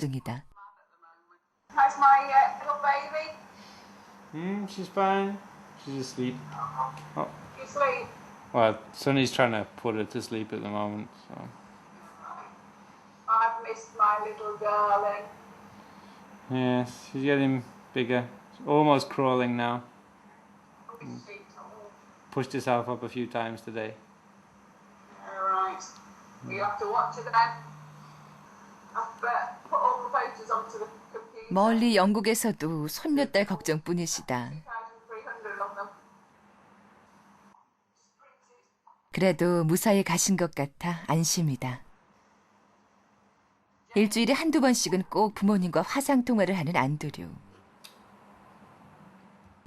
중이다. How's my uh, little baby? Hmm, she's fine. She's asleep. Oh, You sleep? well, Sonny's trying to put her to sleep at the moment. So I've missed my little darling. yes, she's getting bigger. She's almost crawling now. Sweet. Oh, Pushed herself up a few times today. all right. You have to watch it then. I've 멀리 영국에서도 손녀딸 걱정뿐이시다. 2,300 of them. 그래도 무사히 가신 것 같아 안심이다. 일주일에 한두 번씩은 꼭 부모님과 화상 통화를 하는 안드류.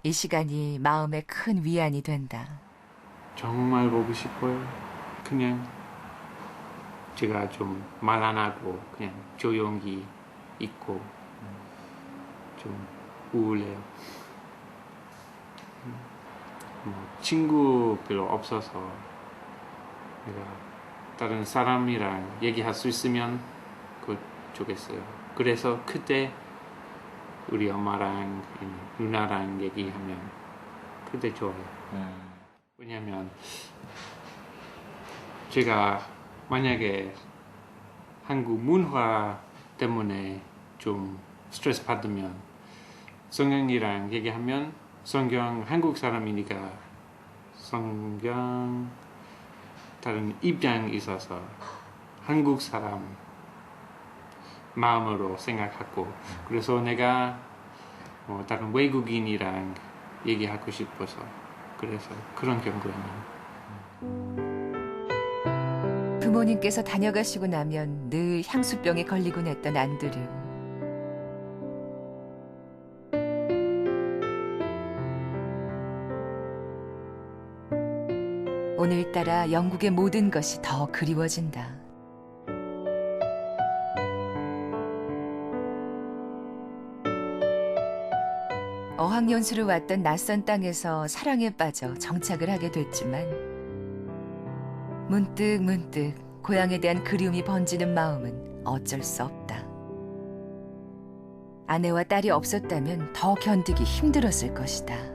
이 시간이 마음에 큰 위안이 된다. 정말 보고 싶어요. 그냥 제가 좀 말 안 하고 그냥 조용히 있고 좀 우울해요. 음, 뭐 친구 별로 없어서 내가 다른 사람이랑 얘기할 수 있으면 그 좋겠어요. 그래서 그때 우리 엄마랑 누나랑 얘기하면 그때 좋아요. 왜냐면 제가 만약에 한국 문화 때문에 좀 스트레스 받으면 성경이랑 얘기하면 성경 한국 사람이니까 성경 다른 입장이 있어서 한국 사람 마음으로 생각하고 그래서 내가 뭐 다른 외국인이랑 얘기하고 싶어서 그래서 그런 경우에는 부모님께서 다녀가시고 나면 늘 향수병에 걸리곤 했던 안드류. 오늘따라 영국의 모든 것이 더 그리워진다. 어학연수를 왔던 낯선 땅에서 사랑에 빠져 정착을 하게 됐지만 문득 문득 고향에 대한 그리움이 번지는 마음은 어쩔 수 없다. 아내와 딸이 없었다면 더 견디기 힘들었을 것이다.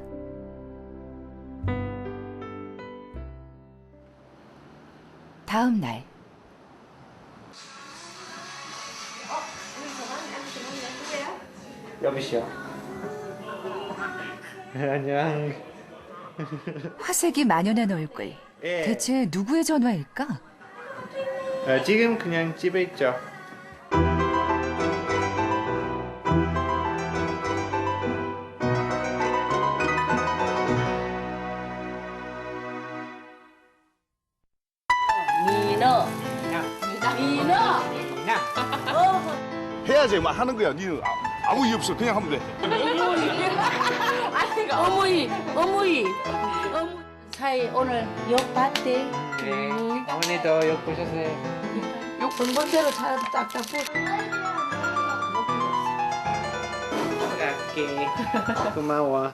다음 날 여보시오 안녕 화색이 만연한 얼굴. 예. 대체 누구의 전화일까? 아, 지금 그냥 집에 있죠 민어 해야지 막 하는 거야. 니는 아, 아무 이유 없어. 그냥 하면 돼. 어머니. 어머니. 어머 사이 오늘 욕 봤대? 네. 어머니도 욕 보셨어요? 욕 본본대로 잘 딱딱 보 갈게. 고마워